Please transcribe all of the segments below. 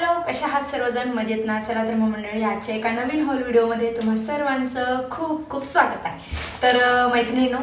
Hello कशा आहात सर्वजण? मजेत ना? चला तर मग मंडळी आजच्या एका नवीन हॉल व्हिडिओमध्ये तुम्हा सर्वांचं खूप खूप स्वागत आहे. तर मैत्रिणीनो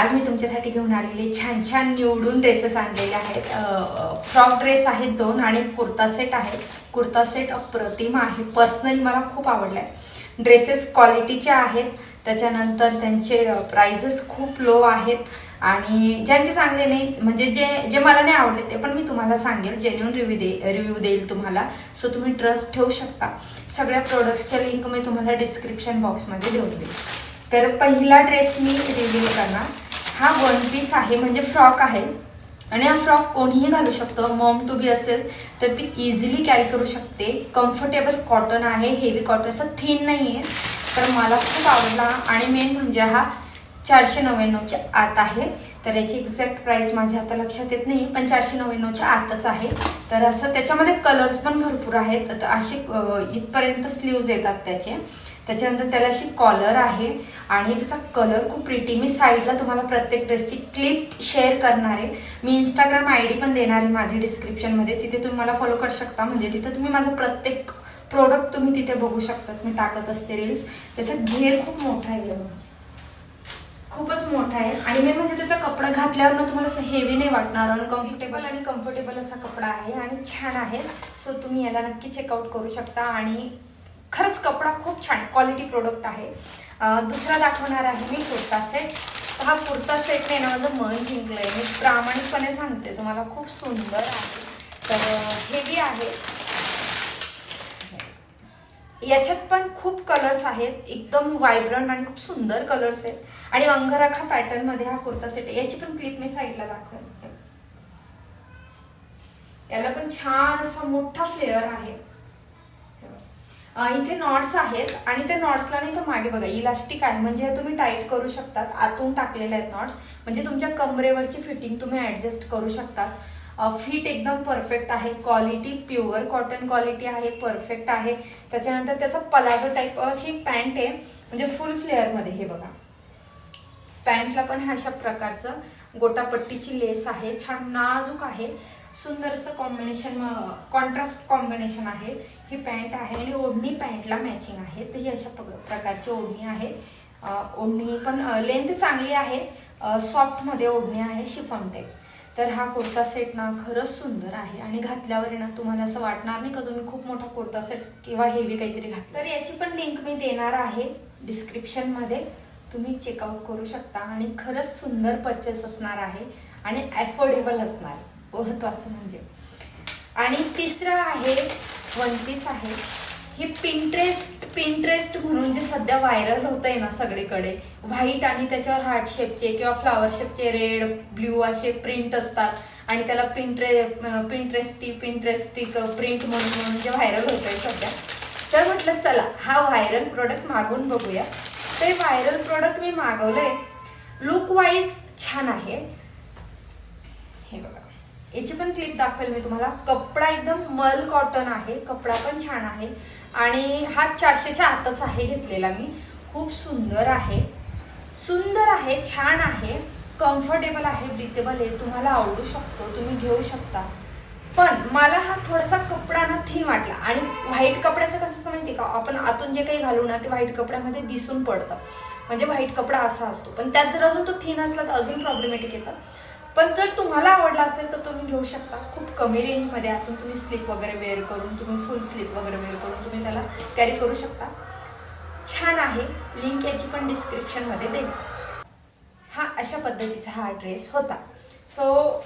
आज मी तुमच्यासाठी घेऊन आलेले छान छान निवडून ड्रेसेस आणलेले आहेत. फ्रॉक ड्रेस आहेत दोन आणि कुर्ता सेट आहे. कुर्ता सेट अप्रतिम आहे. पर्सनली मला खूप आवडला आहे ड्रेसेस क्वालिटीचे आहेत. त्याच्यानंतर त्यांचे प्राइजेस खूप लो आहेत. आणि ज्यांचे चांगले नाही म्हणजे जे जे मला नाही आवडले ते पण मी तुम्हाला सांगेल. जेन्युन रिव्ह्यू दे रिव्ह्यू देईल तुम्हाला. सो तुम्ही ट्रस्ट ठेवू शकता. सगळ्या प्रोडक्ट्सच्या लिंक मी तुम्हाला डिस्क्रिप्शन बॉक्समध्ये देऊन देईल. तर पहिला ड्रेस मी रिव्ह्यू करणार. हा वन पीस आहे म्हणजे फ्रॉक आहे. आणि हा फ्रॉक कोणीही घालू शकतं. मॉम टू बी असेल तर ती इझिली कॅरी करू शकते. कम्फर्टेबल कॉटन आहे. हेवी कॉटन असं थिन नाही आहे तर मला खूप आवडला आणि मेन म्हणजे हा चारशे नव्याण्णवच्या आत आहे. तर याची एक्झॅक्ट प्राईस माझ्या आता लक्षात येत नाही पण चारशे नव्याण्णवच्या आतच आहे. तर असं त्याच्यामध्ये कलर्स पण भरपूर आहेत. तर असे इथपर्यंत स्लीव्ज येतात त्याचे. त्याच्यानंतर त्याला अशी कॉलर आहे आणि त्याचा कलर खूप प्रिटी मी साईडला तुम्हाला प्रत्येक ड्रेसची क्लिप शेअर करणार आहे. मी इंस्टाग्राम आय डी पण देणार आहे माझी डिस्क्रिप्शनमध्ये तिथे तुम्ही मला फॉलो करू शकता. म्हणजे तिथं तुम्ही माझं प्रत्येक प्रोडक्ट तुम्ही तिथे बघू शकतात. मी टाकत असते रील्स त्याचा घेर खूप मोठा आहे खूपच मोठा आहे. आणि मेन म्हणजे त्याचा कपडा घातल्यावर ना तुम्हाला असं हेवी नाही वाटणार. अनकम्फर्टेबल आणि कम्फर्टेबल असा कपडा आहे आणि छान आहे. सो तुम्ही याला नक्की चेकआउट करू शकता. आणि खरंच कपडा खूप छान क्वालिटी प्रोडक्ट आहे. दुसरा दाखवणार आहे मी कुर्ता सेट तर हा कुर्ता सेटने ना माझं मन जिंकलं आहे मी प्रामाणिकपणे सांगते तुम्हाला खूप सुंदर आहे. तर हेवी आहे. याच्यात पण खूप कलर्स आहेत. एकदम वायब्रंट आणि खूप सुंदर कलर्स आहेत. आणि अंगराखा पॅटर्नमध्ये हा कुर्ता सेट आहे. याची पण क्लिप मी साईडला दाखवेन याला पण छान असा मोठा फ्लेअर आहे. इथे नॉट्स आहेत. आणि त्या नॉट्सला नाही तर मागे बघा इलास्टिक आहे. म्हणजे हे तुम्ही टाईट करू शकतात. आतून टाकलेले आहेत नॉट्स म्हणजे तुमच्या कमरेवरची फिटिंग तुम्ही ऍडजस्ट करू शकतात. फिट एकदम परफेक्ट आहे. क्वालिटी प्युअर कॉटन क्वालिटी आहे परफेक्ट आहे. त्याच्यानंतर त्याचा पलाझो टाईप अशी पॅन्ट आहे. म्हणजे फुल फ्लेअरमध्ये हे बघा. पॅन्टला पण ह्या अशा प्रकारचं गोटापट्टीची लेस आहे. छान नाजूक आहे. सुंदर असं कॉम्बिनेशन कॉन्ट्रास्ट कॉम्बिनेशन आहे. ही पॅन्ट आहे आणि ओढणी पॅन्टला मॅचिंग आहे. तर ही अशा प्रकारची ओढणी आहे. ओढणी पण लेंथ चांगली आहे. सॉफ्टमध्ये ओढणी आहे शिफॉन टाईप तर हा कुर्ता सेट ना खरंच सुंदर आहे आणि घातल्यावर ना तुम्हाला असं वाटणार नाही का तुम्ही खूप मोठा कुर्ता सेट किंवा हेवी काहीतरी घातलं. तर याची पण लिंक मी देणार आहे डिस्क्रिप्शनमध्ये तुम्ही चेकआउट करू शकता आणि खरंच सुंदर परचेस असणार आहे आणि ॲफोर्डेबल असणार. महत्त्वाचं महत्वाचं म्हणजे. आणि तिसरं आहे वन पीस आहे. ही पिंट्रेस्ट पिंट्रेस्ट म्हणून जे सध्या व्हायरल होत आहे ना सगळीकडे व्हाईट आणि त्याच्यावर हार्ट शेपचे किंवा फ्लावर शेपचे रेड ब्ल्यू असे प्रिंट असतात. आणि त्याला पिंट्रे पिंट्रेस्टी पिंट्रेस्टिक प्रिंट म्हणून म्हणून जे व्हायरल होत आहे सध्या. तर म्हटलं चला हा व्हायरल प्रोडक्ट मागून बघूया. ते व्हायरल प्रोडक्ट मी मागवलंय. लुक वाईज छान आहे. हे बघा. याची पण क्लिप दाखवेल मी तुम्हाला. कपडा एकदम मल कॉटन आहे. कपडा पण छान आहे. आणि हा चारशेच्या आतच आहे घेतलेला मी. खूप सुंदर आहे. सुंदर आहे छान आहे कम्फर्टेबल आहे ब्रिथेबल आहे. तुम्हाला आवडू शकतो तुम्ही घेऊ शकता. पण मला हा थोडासा कपडा ना थिन वाटला. आणि व्हाईट कपड्याचं कसं असतं माहिती का? आपण आतून जे काही घालू ना ते व्हाईट कपड्यामध्ये दिसून पडतं. म्हणजे व्हाईट कपडा असा असतो. पण त्यात जर अजून तो थिन असला तर अजून प्रॉब्लेमॅटिक येतं. पण जर तुम्हाला आवडला असेल तर तुम्ही घेऊ शकता. खूप कमी रेंजमध्ये आतून तुम्ही स्लीप वगैरे वेअर करून तुम्ही फुल स्लीप वगैरे वेअर करून तुम्ही त्याला कॅरी करू शकता. छान आहे. लिंक याची पण डिस्क्रिप्शनमध्ये दे हा अशा पद्धतीचा हा ड्रेस होता. सो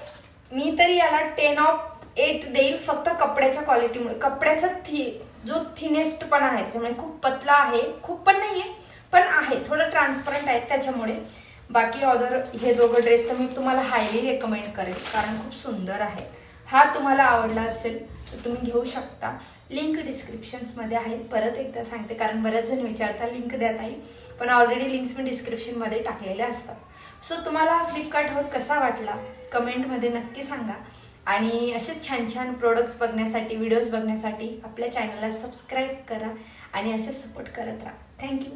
मी तरी याला टेन ऑफ एट देईल फक्त कपड्याच्या क्वालिटीमुळे कपड्याचा थि जो थिनेस्ट पण आहे त्याच्यामुळे खूप पतला आहे. खूप पण नाही आहे पण आहे. थोडं ट्रान्सपरंट आहे त्याच्यामुळे. बाकी ऑर्डर हे दोघं ड्रेस तर मी तुम्हाला हायली रेकमेंड करेल कारण खूप सुंदर आहेत. हा तुम्हाला आवडला असेल तर तुम्ही घेऊ शकता. लिंक डिस्क्रिप्शन्समध्ये आहेत परत एकदा सांगते कारण बऱ्याच जण विचारता लिंक द्या ताई पण ऑलरेडी लिंक्स मी डिस्क्रिप्शनमध्ये टाकलेल्या असतात. सो तुम्हाला हा फ्लिपकार्टवर कसा वाटला? कमेंटमध्ये नक्की सांगा. आणि असेच छान छान प्रोडक्ट्स बघण्यासाठी व्हिडिओज बघण्यासाठी आपल्या चॅनलला सबस्क्राईब करा आणि असे सपोर्ट करत राहा. थँक्यू